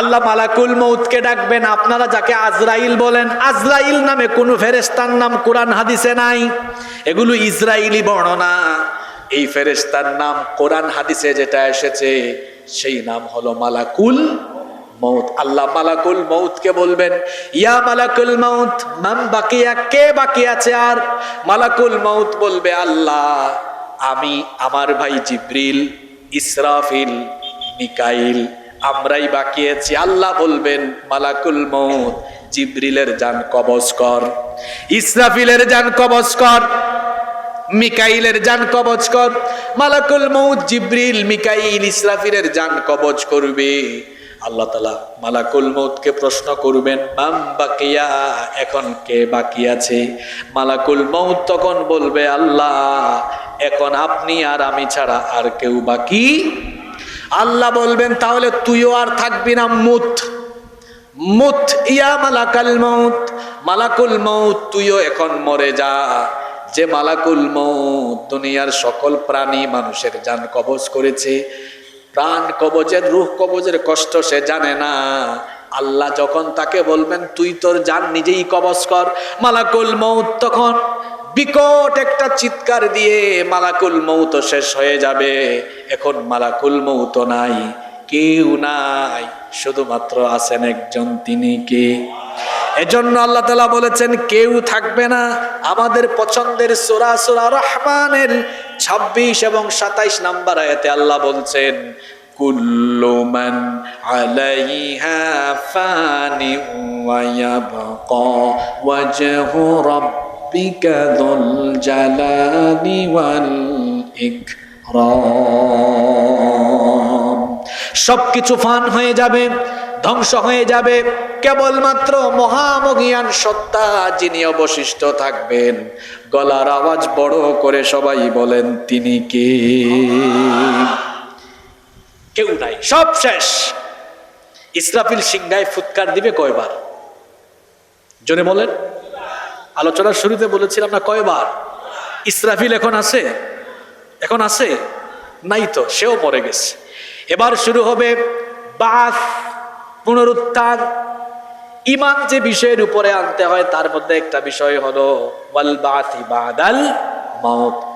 আল্লাহ মালাকুল মৌতকে ডাকবেন। আপনারা যাকে আজরাইল বলেন, আজরাইল নামে কোনো ফেরেস্তার নাম কোরআন হাদিসে নাই। এগুলো ইসরাইলি বর্ণনা। এই ফেরেস্তার নাম কোরআন হাদিসে যেটা এসেছে, সেই নাম হলো মালাকুল মৌত আল্লাহ মালাকুল মৌতকে বলবেন, ইয়া মালাকুল মৌত মাম বাকিয়া, কে বাকি আছে আর? মালাকুল মৌত বলবে, আল্লাহ, আমি আমার ভাই জিব্রিল, ইসরাফিল, মিকাইল। আমরাই বাকি আছি আল্লাহ বলবেন, মালাকুল মৌত জিব্রিলের যান কবজ কর। ইসরাফিলের যান কবজ কর। মিকাইলের যান কবজ কর। মালাকুল মৌত জিব্রিল, মিকাইল, ইসরাফিলের যান কবজ করবে। আল্লাহ তালা মালাকুল মৌতকে প্রশ্ন করবেন, মাম বাকিয়া, এখন কে বাকি আছে? মালাকুল মৌত তখন বলবে, আল্লাহ, এখন আপনি আর আমি ছাড়া আর কেউ বাকি আল্লাহ বলবেন, তাহলে তুইও আর থাকবি না, মুত। মুত, ইয়া মালাকাল মৌত মালাকুল মৌত তুইও এখন মরে যা। যে মালাকুল মৌত দুনিয়ার সকল প্রাণী মানুষের যান কবজ করেছে, প্রাণ কবজের, রূহ কবজের কষ্ট সে জানে না। আল্লাহ যখন তাকে বলবেন, তুই তোর যান নিজেই কবজ কর। মালাকুল মৌত তখন বিকট একটা চিৎকার দিয়ে মালাকুল মৌত শেষ হয়ে যাবে। এখন মালাকুল মৌত নাই, কেউ নাই, শুধুমাত্র আছেন একজন তিনি কে? এজন্য আল্লাহ তালা বলেছেন, কেউ থাকবে না। আমাদের পছন্দের সোরা সোরা রহমানের ছাব্বিশ এবং সাতাইশ নাম্বার আয়াতে আল্লাহ বলছেন, কুল্লু মান আলাইহা ফানি ওয়া ইয়াবকা ওয়াজহু রাব্বিকা যুল জালালি ওয়াল ইকরাম সবকিছু ফান হয়ে যাবে, ধ্বংস হয়ে যাবে। কেবলমাত্র মহামগিয়ান সত্তা যিনি অবশিষ্ট থাকবেন। গলার আওয়াজ বড় করে সবাই বলেন, তিনি কে? কেউ নাই, সব শেষ। ইসরাফিল সিংহায় ফুৎকার দিবে কয়বার? জোরে বলেন। আলোচনার শুরুতে বলেছিলাম না কয়বার? ইসরাফিল এখন আছে? এখন আছে? নাই তো, সেও মরে গেছে। এবার শুরু হবে বাস পুনরুত্থান ইমান যে বিষয়ের উপরে আনতে হয়, তার মধ্যে একটা বিষয় হলো, ওয়াল বাদাল মাউত।